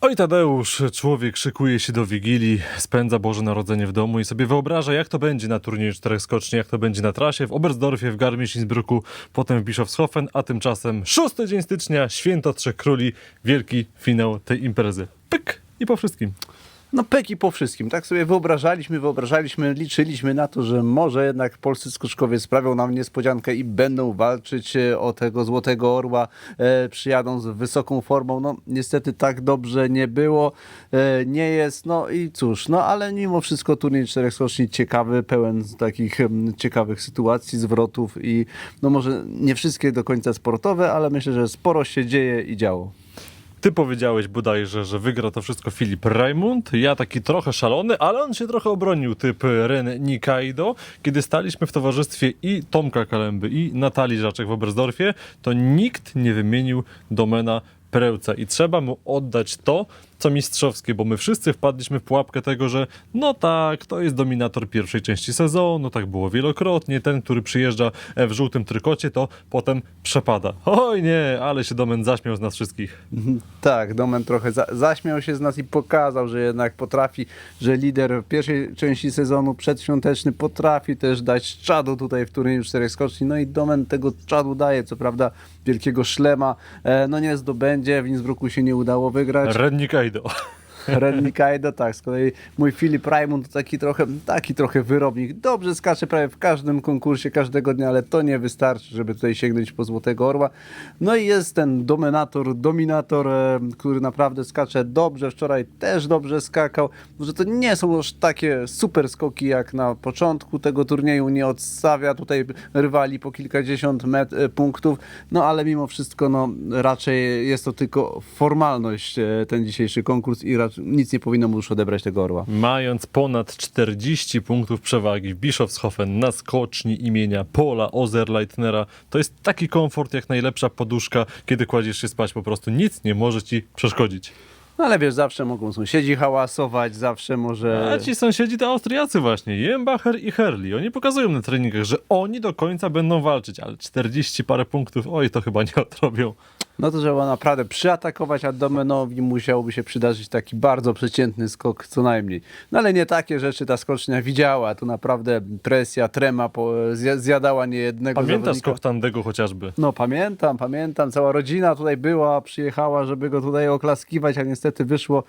Oj Tadeusz, człowiek szykuje się do Wigilii, spędza Boże Narodzenie w domu i sobie wyobraża, jak to będzie na turnieju czterech skoczni, jak to będzie na trasie w Oberstdorfie, w Garmisch-Innsbrucku, potem w Bischofshofen, a tymczasem szósty dzień stycznia, święto Trzech Króli, wielki finał tej imprezy. Pyk i po wszystkim. No peki po wszystkim. Tak sobie wyobrażaliśmy, wyobrażaliśmy, liczyliśmy na to, że może jednak polscy skoczkowie sprawią nam niespodziankę i będą walczyć e, o tego Złotego Orła, e, przyjadą z wysoką formą. No niestety tak dobrze nie było, e, nie jest, no i cóż, no ale mimo wszystko turniej czterech skoczni ciekawy, pełen takich em, ciekawych sytuacji, zwrotów i no może nie wszystkie do końca sportowe, ale myślę, że sporo się dzieje i działo. Ty powiedziałeś bodajże, że wygra to wszystko Filip Raimund. Ja taki trochę szalony, ale on się trochę obronił, typ Ren Nikaido. Kiedy staliśmy w towarzystwie i Tomka Kalemby, i Natalii Żaczek w Oberstdorfie, to nikt nie wymienił domena Prełca. I trzeba mu oddać to, co mistrzowskie, bo my wszyscy wpadliśmy w pułapkę tego, że no tak, to jest dominator pierwszej części sezonu, tak było wielokrotnie. Ten, który przyjeżdża e, w żółtym trykocie, to potem przepada. Oj nie, ale się Domen zaśmiał z nas wszystkich. Tak, Domen trochę za, zaśmiał się z nas i pokazał, że jednak potrafi, że lider w pierwszej części sezonu przedświąteczny potrafi też dać czadu tutaj w turnieju czterech skoczni. No i Domen tego czadu daje, co prawda wielkiego szlema, e, no nie zdobędzie, w Innsbrucku się nie udało wygrać. Ren Nikaido. Ren Nikaido, tak, z kolei mój Filip Raimund to taki trochę, taki trochę wyrobnik. Dobrze skacze prawie w każdym konkursie, każdego dnia, ale to nie wystarczy, żeby tutaj sięgnąć po Złotego Orła. No i jest ten dominator, dominator, e, który naprawdę skacze dobrze. Wczoraj też dobrze skakał. Może to nie są już takie super skoki jak na początku tego turnieju. Nie odstawia tutaj rywali po kilkadziesiąt met, e, punktów. No ale mimo wszystko, no raczej jest to tylko formalność e, ten dzisiejszy konkurs i raczej nic nie powinno mu już odebrać tego orła. Mając ponad 40 punktów przewagi w Bischofshofen na skoczni imienia Pola Ozerleitnera, to jest taki komfort jak najlepsza poduszka, kiedy kładziesz się spać. Po prostu nic nie może ci przeszkodzić. No ale wiesz, zawsze mogą sąsiedzi hałasować, zawsze może... A ci sąsiedzi to Austriacy właśnie, Jembacher i Herli. Oni pokazują na treningach, że oni do końca będą walczyć, ale 40 parę punktów, oj, to chyba nie odrobią. No to trzeba naprawdę przyatakować, a Domenowi musiałby się przydarzyć taki bardzo przeciętny skok co najmniej. No ale nie takie rzeczy ta skocznia widziała. Tu naprawdę presja, trema po, zja- zjadała niejednego Pamiętasz skok Tandego chociażby? No pamiętam, pamiętam. Cała rodzina tutaj była, przyjechała, żeby go tutaj oklaskiwać, a niestety wyszło,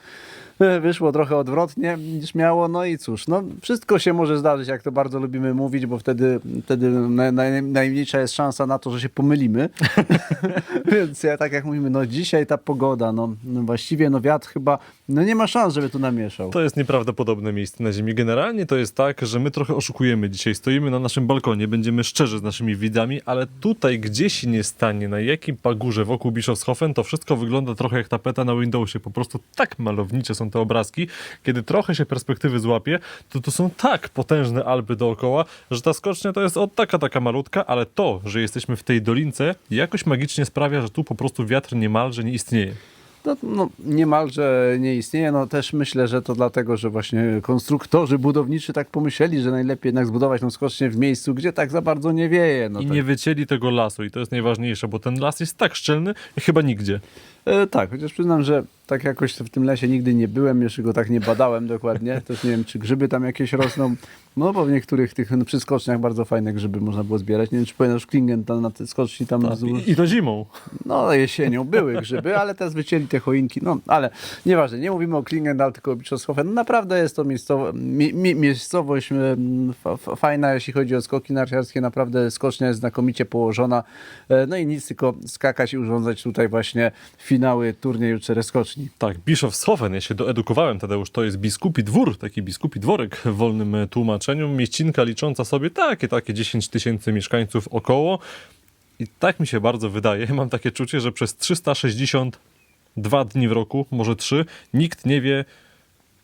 wyszło trochę odwrotnie niż miało. No i cóż, no wszystko się może zdarzyć, jak to bardzo lubimy mówić, bo wtedy, wtedy naj, naj, najmniejsza jest szansa na to, że się pomylimy. Więc ja tak jak mówimy, no dzisiaj ta pogoda, no, no właściwie no wiatr chyba, no nie ma szans, żeby tu namieszał. To jest nieprawdopodobne miejsce na Ziemi. Generalnie to jest tak, że my trochę oszukujemy dzisiaj. Stoimy na naszym balkonie, będziemy szczerzy z naszymi widzami, ale tutaj gdzieś nie stanie, na jakim pagórze wokół Bischofshofen, to wszystko wygląda trochę jak tapeta na Windowsie. Po prostu tak malownicze są te obrazki. Kiedy trochę się perspektywy złapie, to to są tak potężne Alpy dookoła, że ta skocznia to jest od taka, taka malutka, ale to, że jesteśmy w tej dolince, jakoś magicznie sprawia, że tu po prostu wiatr niemalże nie istnieje. No, no niemalże nie istnieje. No też myślę, że to dlatego, że właśnie konstruktorzy budowniczy tak pomyśleli, że najlepiej jednak zbudować tą skocznię w miejscu, gdzie tak za bardzo nie wieje. No I tak. nie wycięli tego lasu i to jest najważniejsze, bo ten las jest tak szczelny, chyba nigdzie. E, tak, chociaż przyznam, że tak jakoś w tym lesie nigdy nie byłem, jeszcze go tak nie badałem dokładnie. Też nie wiem, czy grzyby tam jakieś rosną. No bo w niektórych tych no, przy skoczniach bardzo fajne grzyby można było zbierać. Nie wiem, czy pamiętasz Klingen tam na tej skoczni tam Tak, wzdłuż- I, to zimą. No, jesienią były grzyby, ale teraz wycięli te choinki. No, ale nieważne, nie mówimy o Klingendal, tylko o Bischofshofen. No, naprawdę jest to miejscowo, mi, mi, miejscowość fajna, jeśli chodzi o skoki narciarskie. Naprawdę skocznia jest znakomicie położona. E, No i nic, tylko skakać i urządzać tutaj właśnie finały turnieju czterech skoczni. Tak, Bischofshofen, ja się doedukowałem, Tadeusz, to jest biskupi dwór, taki biskupi dworek w wolnym e, tłumaczeniu. Mieścinka licząca sobie takie, takie 10 tysięcy mieszkańców około. I tak mi się bardzo wydaje, mam takie czucie, że przez 362 dni w roku, może 3, nikt nie wie,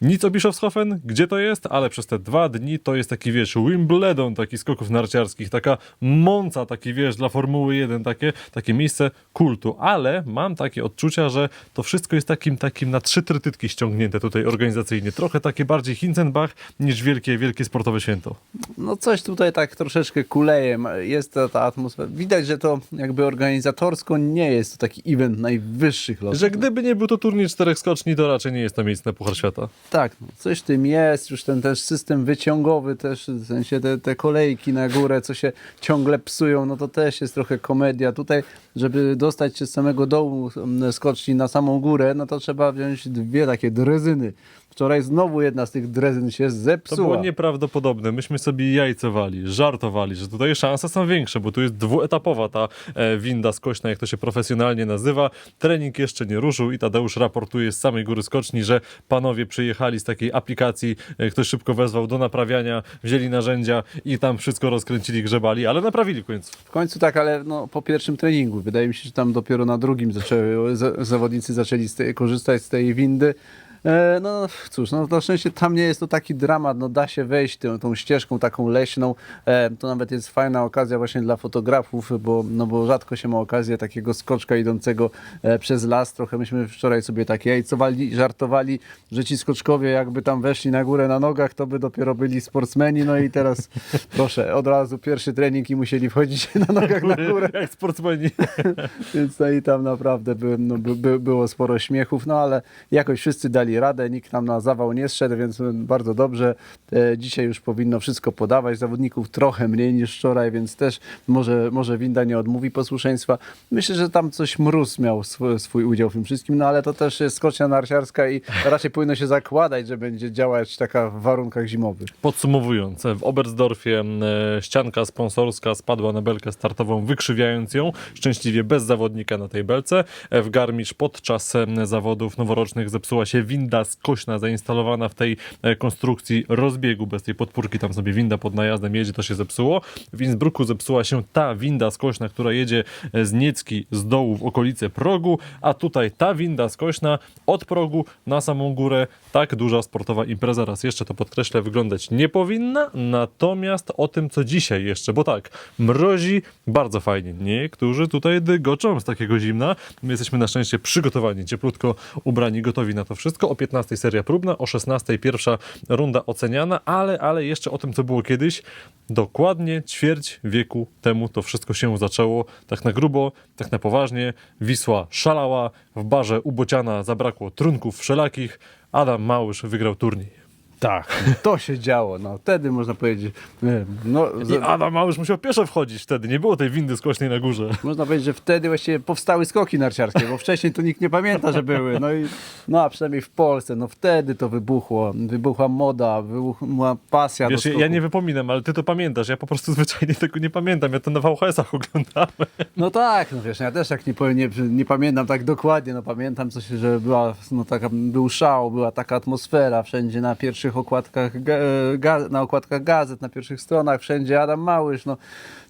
Nic o Bischofshofen, gdzie to jest, ale przez te dwa dni to jest taki, wiesz, Wimbledon, taki skoków narciarskich, taka Monza, taki, wiesz, dla Formuły 1, takie, takie miejsce kultu, ale mam takie odczucia, że to wszystko jest takim, takim na trzy trytytki ściągnięte tutaj organizacyjnie, trochę takie bardziej Hinzenbach niż wielkie, wielkie sportowe święto. No coś tutaj tak troszeczkę kuleje, jest ta, ta atmosfera. Widać, że to jakby organizatorsko nie jest to taki event najwyższych lotów. Że gdyby nie był to turniej czterech skoczni, to raczej nie jest to miejsce na Puchar Świata. Tak, no, coś tym jest, już ten też system wyciągowy też, w sensie te, te kolejki na górę, co się ciągle psują, no to też jest trochę komedia. Tutaj, żeby dostać się z samego dołu mm, skoczni na samą górę, no to trzeba wziąć dwie takie drezyny. Wczoraj znowu jedna z tych drezyn się To zepsuła. było nieprawdopodobne. Myśmy sobie jajcowali, żartowali, że tutaj szanse są większe, bo tu jest dwuetapowa ta e, winda skośna, jak to się profesjonalnie nazywa. Trening jeszcze nie ruszył i Tadeusz raportuje z samej góry skoczni, że panowie przyjechali z takiej aplikacji, e, ktoś szybko wezwał do naprawiania, wzięli narzędzia i tam wszystko rozkręcili, grzebali, ale naprawili w końcu. W końcu tak, ale no, po pierwszym treningu. Wydaje mi się, że tam dopiero na drugim zaczęły, za, zawodnicy zaczęli z tej, korzystać z tej windy. E, no cóż, no na szczęście tam nie jest to taki dramat, no da się wejść tą, tą ścieżką taką leśną. E, to nawet jest fajna okazja właśnie dla fotografów, bo, no bo rzadko się ma okazję takiego skoczka idącego e, przez las. Trochę myśmy wczoraj sobie takie jajcowali, żartowali, że ci skoczkowie jakby tam weszli na górę na nogach, to by dopiero byli sportsmeni. No i teraz proszę, od razu pierwszy trening i musieli wchodzić na nogach na górę. Jak sportsmeni. Więc no i tam naprawdę by, no, by, by, było sporo śmiechów, no ale jakoś wszyscy dali radę, nikt nam na zawał nie zszedł, więc bardzo dobrze. E, dzisiaj już powinno wszystko podawać. Zawodników trochę mniej niż wczoraj, więc też może, może winda nie odmówi posłuszeństwa. Myślę, że tam coś mróz miał swój, swój udział w tym wszystkim, no ale to też jest skocznia narciarska i raczej powinno się zakładać, że będzie działać taka w warunkach zimowych. Podsumowując, w Oberstdorfie e, ścianka sponsorska spadła na belkę startową, wykrzywiając ją, szczęśliwie bez zawodnika na tej belce. E, W Garmisch podczas zawodów noworocznych zepsuła się winda skośna zainstalowana w tej e, konstrukcji rozbiegu, bez tej podpórki, tam sobie winda pod najazdem jedzie, to się zepsuło. W Innsbrucku zepsuła się ta winda skośna, która jedzie e, z Niecki z dołu w okolice progu, a tutaj ta winda skośna od progu na samą górę. Tak duża sportowa impreza, raz jeszcze to podkreślę, wyglądać nie powinna. Natomiast o tym, co dzisiaj jeszcze, bo tak, mrozi bardzo fajnie. Niektórzy tutaj dygoczą z takiego zimna. My jesteśmy na szczęście przygotowani, cieplutko ubrani, gotowi na to wszystko. O 15 seria próbna, o 16 pierwsza runda oceniana, ale, ale jeszcze o tym, co było kiedyś. Dokładnie ćwierć wieku temu to wszystko się zaczęło. Tak na grubo, tak na poważnie. Wisła szalała, w barze u Bociana zabrakło trunków wszelakich. Adam Małysz wygrał turniej. Tak, to się działo. No, wtedy można powiedzieć, e, no, I Adam Małysz musiał pieszo wchodzić wtedy, nie było tej windy skośnej na górze. Można powiedzieć, że wtedy właściwie powstały skoki narciarskie, bo wcześniej to nikt nie pamięta, że były. No i no a przynajmniej w Polsce, no wtedy to wybuchło. Wybuchła moda, wybuchła pasja Wiesz, do ja, nie wypominam, ale ty to pamiętasz, ja po prostu zwyczajnie tego nie pamiętam, ja to na VHS-ach oglądałem. No tak, no wiesz, ja też tak nie, powiem- nie, nie pamiętam tak dokładnie, no pamiętam coś, że była, no taka, był szał, była taka atmosfera wszędzie na pierwszych okładkach, ga, na okładkach gazet, na pierwszych stronach, wszędzie. Adam Małysz, no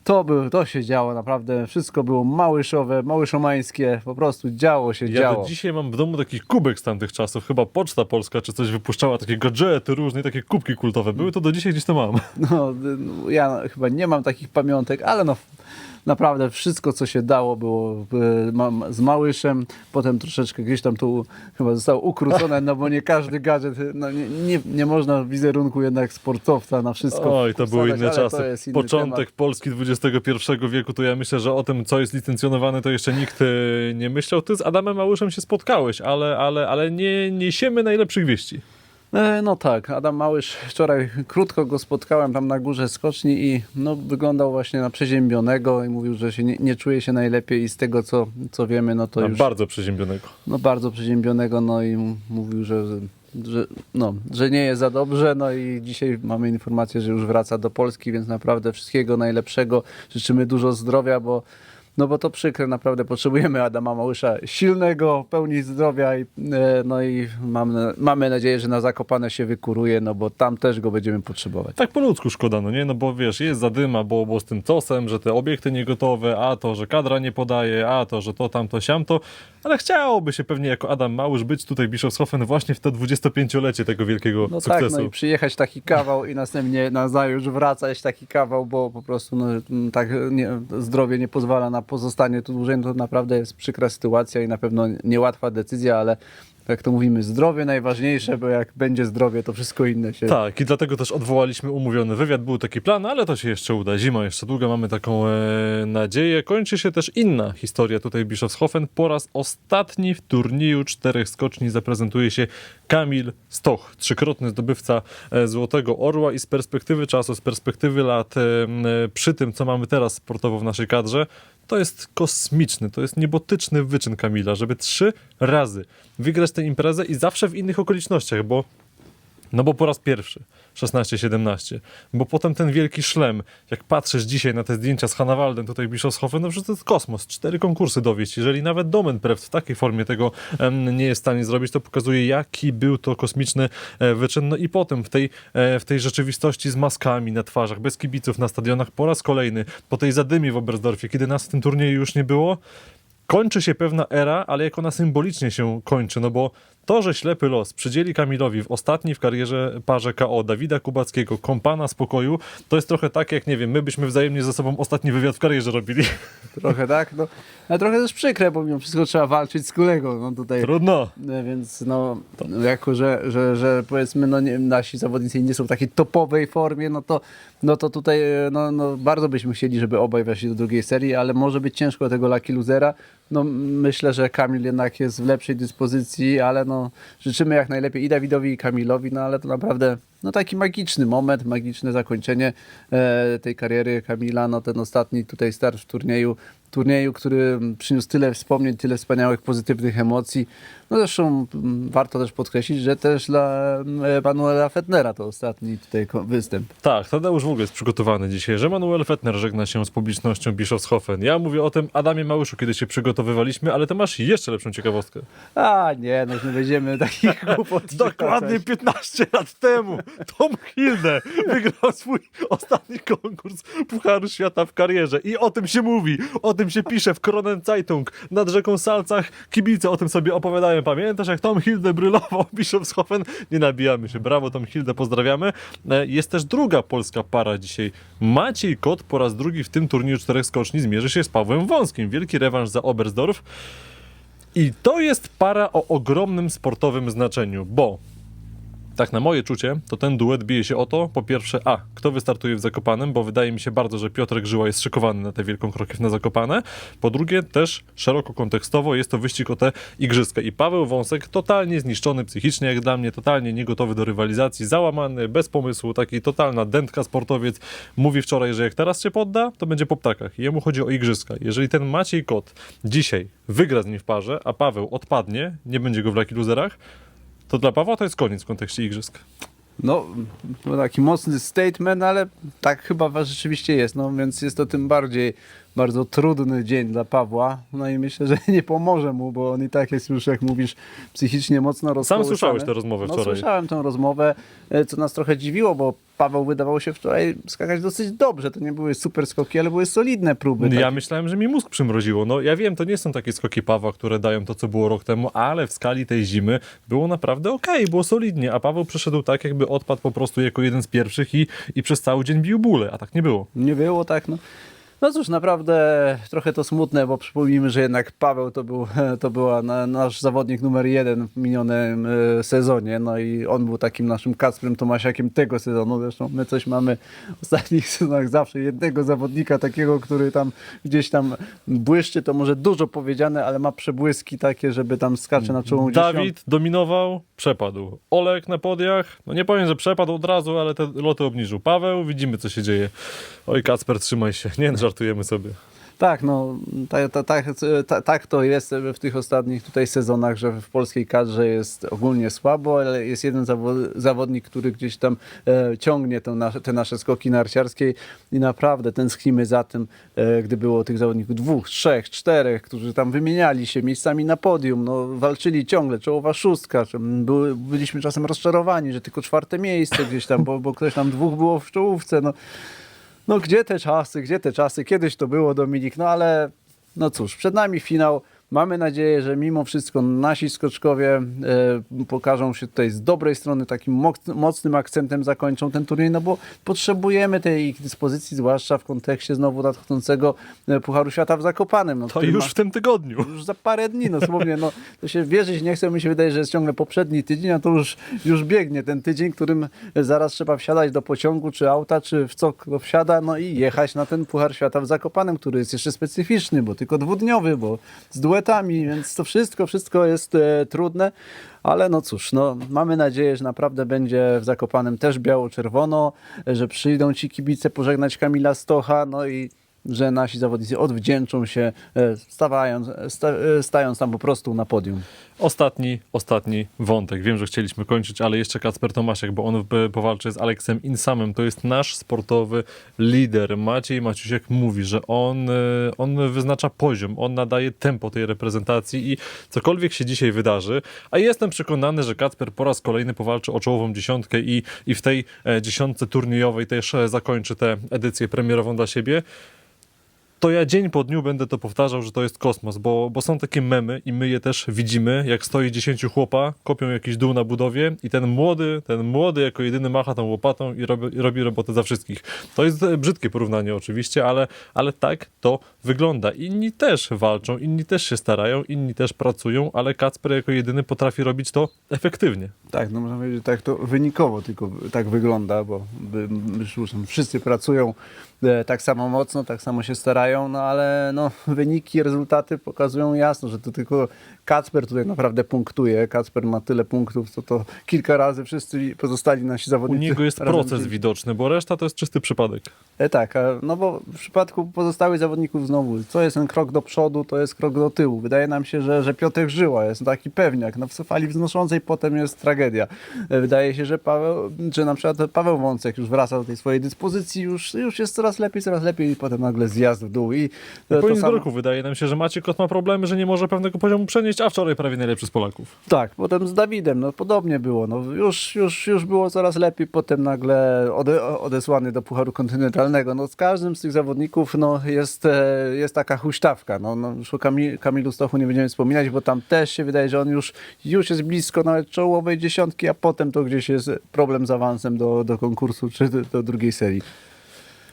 to, był, to się działo naprawdę, wszystko było małyszowe, małyszomańskie, po prostu działo się, Ja działo. do dzisiaj mam w domu taki kubek z tamtych czasów, chyba Poczta Polska czy coś wypuszczała, takie gadżety różne, takie kubki kultowe były, to do dzisiaj gdzieś to mam. No, no, ja chyba nie mam takich pamiątek, ale no naprawdę wszystko, co się dało, było mam z Małyszem. Potem troszeczkę gdzieś tam tu chyba zostało ukrócone, no bo nie każdy gadżet, no nie, nie, nie można wizerunku jednak sportowca na wszystko Oj, to były inne czasy. Początek temat. Polski XXI wieku, to ja myślę, że o tym, co jest licencjonowane, to jeszcze nikt e, nie myślał. Ty z Adamem Małyszem się spotkałeś, ale, ale, ale nie niesiemy najlepszych wieści. E, No tak, Adam Małysz, wczoraj krótko go spotkałem tam na górze skoczni i no, wyglądał właśnie na przeziębionego i mówił, że się nie, nie czuje się najlepiej i z tego, co, co wiemy, no to A już... Bardzo przeziębionego. no bardzo przeziębionego, no i mówił, że, że, no, że nie jest za dobrze, no i dzisiaj mamy informację, że już wraca do Polski, więc naprawdę wszystkiego najlepszego. Życzymy dużo zdrowia, bo no bo to przykre, naprawdę potrzebujemy Adama Małysza silnego, pełni zdrowia i, e, no i mamy, mamy nadzieję, że na Zakopane się wykuruje, no bo tam też go będziemy potrzebować. Tak po ludzku szkoda, no nie? No bo wiesz, jest zadyma, bo, bo z tym cosem, że te obiekty niegotowe, a to, że kadra nie podaje, a to, że to, tamto, siamto, ale chciałoby się pewnie jako Adam Małysz być tutaj Bischofshofen właśnie w to 25-lecie tego wielkiego No tak, sukcesu. no i przyjechać taki kawał i następnie na zajutrz wracać taki kawał, bo po prostu no, tak nie, zdrowie nie pozwala na pozostanie tu dłużej, no to naprawdę jest przykra sytuacja i na pewno niełatwa decyzja, ale jak to mówimy, zdrowie najważniejsze, bo jak będzie zdrowie, to wszystko inne się... Tak, i dlatego też odwołaliśmy umówiony wywiad. Był taki plan, ale to się jeszcze uda. Zima jeszcze długa, mamy taką e, nadzieję. Kończy się też inna historia tutaj Bischofshofen. Po raz ostatni w turnieju czterech skoczni zaprezentuje się Kamil Stoch, trzykrotny zdobywca e, Złotego Orła i z perspektywy czasu, z perspektywy lat, e, przy tym co mamy teraz sportowo w naszej kadrze, to jest kosmiczny, to jest niebotyczny wyczyn Kamila, żeby trzy razy wygrać tę imprezę i zawsze w innych okolicznościach, bo no bo po raz pierwszy, 16-17. Bo potem ten wielki szlem, jak patrzysz dzisiaj na te zdjęcia z Hanawaldem, tutaj Bischofshofen, no przecież to jest kosmos. Cztery konkursy dowieść. Jeżeli nawet Domenpreft w takiej formie tego nie jest w stanie zrobić, to pokazuje, jaki był to kosmiczny e, wyczyn. No i potem w tej, e, w tej rzeczywistości z maskami na twarzach, bez kibiców na stadionach, po raz kolejny, po tej zadymie w Oberstdorfie, kiedy nas w tym turnieju już nie było, kończy się pewna era, ale jak ona symbolicznie się kończy, no bo to, że ślepy los przydzieli Kamilowi w ostatniej w karierze parze KO Dawida Kubackiego, kompana spokoju, to jest trochę tak, jak nie wiem, my byśmy wzajemnie ze sobą ostatni wywiad w karierze robili. Trochę tak, no. Ale trochę też przykre, bo mimo wszystko trzeba walczyć z kulego, no tutaj... Trudno. E, Więc no, jako że, że, że powiedzmy no, nie, nasi zawodnicy nie są w takiej topowej formie, no to, no to tutaj e, no, no, bardzo byśmy chcieli, żeby obaj weszli do drugiej serii, ale może być ciężko tego Lucky Losera. No, myślę, że Kamil jednak jest w lepszej dyspozycji, ale no, życzymy jak najlepiej i Dawidowi i Kamilowi, no ale to naprawdę no, taki magiczny moment, magiczne zakończenie e, tej kariery Kamila, no ten ostatni tutaj start w turnieju, turnieju, który przyniósł tyle wspomnień, tyle wspaniałych, pozytywnych emocji. No zresztą warto też podkreślić, że też dla Manuela Fettnera to ostatni tutaj występ. Tak, Tadeusz w ogóle jest przygotowany dzisiaj, że Manuel Fettner żegna się z publicznością Bischofshofen. Ja mówię o tym Adamie Małyszu, kiedy się przygotowywaliśmy, ale to masz jeszcze lepszą ciekawostkę. A nie, no nie będziemy takich głupot Dokładnie przytaczać. 15 lat temu Tom Hilde wygrał swój ostatni konkurs Pucharu Świata w karierze. I o tym się mówi, o tym się pisze w Kronen Zeitung, nad rzeką Salcach. Kibice o tym sobie opowiadają. Pamiętasz, jak Tom Hilde brylował Bischofshofen? Nie nabijamy się. Brawo, Tom Hilde, pozdrawiamy. E, Jest też druga polska para dzisiaj. Maciej Kot po raz drugi w tym turnieju czterech skoczni zmierzy się z Pawłem Wąskim. Wielki rewanż za Oberstdorf. I to jest para o ogromnym sportowym znaczeniu, bo tak na moje czucie, to ten duet bije się o to, po pierwsze, a, kto wystartuje w Zakopanem, bo wydaje mi się bardzo, że Piotrek Żyła jest szykowany na tę wielką krokiew na Zakopane. Po drugie, też szeroko kontekstowo jest to wyścig o te igrzyska. I Paweł Wąsek totalnie zniszczony psychicznie, jak dla mnie, totalnie niegotowy do rywalizacji, załamany, bez pomysłu, taki totalna dętka sportowiec. Mówi wczoraj, że jak teraz się podda, to będzie po ptakach. I jemu chodzi o igrzyska. Jeżeli ten Maciej Kot dzisiaj wygra z nim w parze, a Paweł odpadnie, nie będzie go w Lucky Loserach, to dla Pawła to jest koniec w kontekście igrzysk. No, no taki mocny statement, ale tak chyba rzeczywiście jest, no więc jest to tym bardziej bardzo trudny dzień dla Pawła, no i myślę, że nie pomoże mu, bo on i tak jest już, jak mówisz, psychicznie mocno rozkołysany. słyszałeś tę rozmowę No wczoraj. słyszałem tę rozmowę, e, co nas trochę dziwiło, bo Paweł wydawał się wczoraj skakać dosyć dobrze, to nie były super skoki, ale były solidne próby. Ja takie. myślałem, że mi mózg przymroziło. No ja wiem, to nie są takie skoki Pawła, które dają to, co było rok temu, ale w skali tej zimy było naprawdę okej, było solidnie, a Paweł przeszedł tak, jakby odpadł po prostu jako jeden z pierwszych i, i przez cały dzień bił bóle, a tak nie było. Nie było tak, no. No cóż, naprawdę trochę to smutne, bo przypomnijmy, że jednak Paweł to był to była na, nasz zawodnik numer jeden w minionym e, sezonie, no i on był takim naszym Kacprem Tomasiakiem tego sezonu. Zresztą my coś mamy w ostatnich sezonach zawsze jednego zawodnika takiego, który tam gdzieś tam błyszczy, to może dużo powiedziane, ale ma przebłyski takie, żeby tam skacze na czołą Dawid dominował, przepadł. Olek na podiach, no nie powiem, że przepadł od razu, ale te loty obniżył. Paweł, widzimy, co się dzieje. Oj, Kacper, trzymaj się. Nie, żartujemy sobie. Tak, no tak, tak, tak, tak, to jest w tych ostatnich tutaj sezonach, że w polskiej kadrze jest ogólnie słabo, ale jest jeden zawo- zawodnik, który gdzieś tam e, ciągnie nasze, te nasze skoki narciarskie i naprawdę tęsknimy za tym, e, gdy było tych zawodników dwóch, trzech, czterech, którzy tam wymieniali się miejscami na podium, no, walczyli ciągle, czołowa szóstka, były, byliśmy czasem rozczarowani, że tylko czwarte miejsce gdzieś tam, bo, bo ktoś tam dwóch było w czołówce, no. No gdzie te czasy, gdzie te czasy? Kiedyś to było, Dominik, no ale no cóż, przed nami finał. Mamy nadzieję, że mimo wszystko nasi skoczkowie e, pokażą się tutaj z dobrej strony, takim moc, mocnym akcentem zakończą ten turniej, no bo potrzebujemy tej ich dyspozycji, zwłaszcza w kontekście znowu nadchodzącego e, Pucharu Świata w Zakopanem. No, To już ma- w tym tygodniu. już za parę dni, no słownie, no to się wierzyć nie chce, mi się wydaje, że jest ciągle poprzedni tydzień, a to już, już biegnie ten tydzień, którym zaraz trzeba wsiadać do pociągu, czy auta, czy w co kto wsiada, no i jechać na ten Puchar Świata w Zakopanem, który jest jeszcze specyficzny, bo tylko dwudniowy, bo z duetami, więc to wszystko, wszystko jest e, trudne, ale no cóż, no mamy nadzieję, że naprawdę będzie w Zakopanem też biało-czerwono, że przyjdą ci kibice pożegnać Kamila Stocha, no i że nasi zawodnicy odwdzięczą się, e, stawając, sta, e, stając tam po prostu na podium. Ostatni, ostatni wątek. Wiem, że chcieliśmy kończyć, ale jeszcze Kacper Tomaszek, bo on powalczy z Aleksem Insamem. To jest nasz sportowy lider. Maciej Maciusiek mówi, że on, e, on wyznacza poziom, on nadaje tempo tej reprezentacji i cokolwiek się dzisiaj wydarzy, a jestem przekonany, że Kacper po raz kolejny powalczy o czołową dziesiątkę i, i w tej e, dziesiątce turniejowej też e, zakończy tę edycję premierową dla siebie to ja dzień po dniu będę to powtarzał, że to jest kosmos, bo, bo są takie memy i my je też widzimy, jak stoi dziesięciu chłopa, kopią jakiś dół na budowie i ten młody, ten młody jako jedyny macha tą łopatą i robi, i robi robotę za wszystkich. To jest e, brzydkie porównanie oczywiście, ale, ale tak to wygląda. Inni też walczą, inni też się starają, inni też pracują, ale Kacper jako jedyny potrafi robić to efektywnie. Tak, no można powiedzieć, tak to wynikowo tylko tak wygląda, bo by- wszyscy pracują tak samo mocno, tak samo się starają, no ale no, wyniki, rezultaty pokazują jasno, że to tylko Kacper tutaj naprawdę punktuje. Kacper ma tyle punktów, co to kilka razy wszyscy pozostali nasi U zawodnicy. niego jest proces widoczny, bo reszta to jest czysty przypadek. E, tak, no bo w przypadku pozostałych zawodników znowu, co jest ten krok do przodu, to jest krok do tyłu. Wydaje nam się, że, że Piotr Żyła jest taki pewniak. No w fali wznoszącej potem jest tragedia. E, Wydaje się, że Paweł, że na przykład Paweł Wącek już wraca do tej swojej dyspozycji, już, już jest coraz lepiej, coraz lepiej i potem nagle zjazd w dół. I e, Po to roku wydaje nam się, że Maciek Kot ma problemy, że nie może pewnego poziomu przenieść, a wczoraj prawie najlepszy z Polaków. tak, potem z Dawidem, no podobnie było. No, już, już, już było coraz lepiej, potem nagle ode, odesłany do Pucharu Kontynentalnego. No, z każdym z tych zawodników no, jest, e, jest taka huśtawka. No, no, już o Kamil, Kamilu Stochu nie będziemy wspominać, bo tam też się wydaje, że on już, już jest blisko nawet czołowej dziesiątki, a potem to gdzieś jest problem z awansem do, do konkursu czy do, do drugiej serii.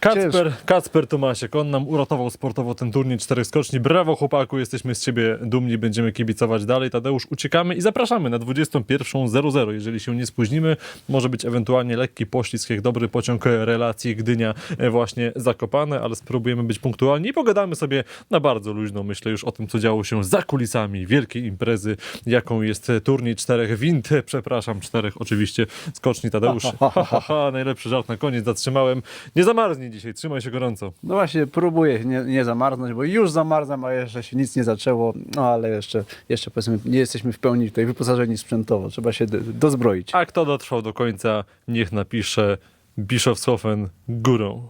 Kacper, Kacper Tomasiek, on nam uratował sportowo ten turniej czterech skoczni. Brawo chłopaku, jesteśmy z ciebie dumni, będziemy kibicować dalej. Tadeusz, uciekamy i zapraszamy na 21.00. Jeżeli się nie spóźnimy, może być ewentualnie lekki poślizg, jak dobry pociąg relacji Gdynia e, właśnie Zakopane, ale spróbujemy być punktualni i pogadamy sobie na bardzo luźno, myślę już o tym, co działo się za kulisami wielkiej imprezy, jaką jest turniej czterech wind, przepraszam, czterech oczywiście skoczni Tadeusz. Ha, ha, ha, najlepszy żart na koniec, zatrzymałem. Nie zamarznij dzisiaj, trzymaj się gorąco. No właśnie, próbuję nie, nie zamarznąć, bo już zamarzam, a jeszcze się nic nie zaczęło. No ale jeszcze, jeszcze powiedzmy, nie jesteśmy w pełni tutaj wyposażeni sprzętowo. Trzeba się dozbroić. A kto dotrwał do końca, niech napisze Bischofshofen górą.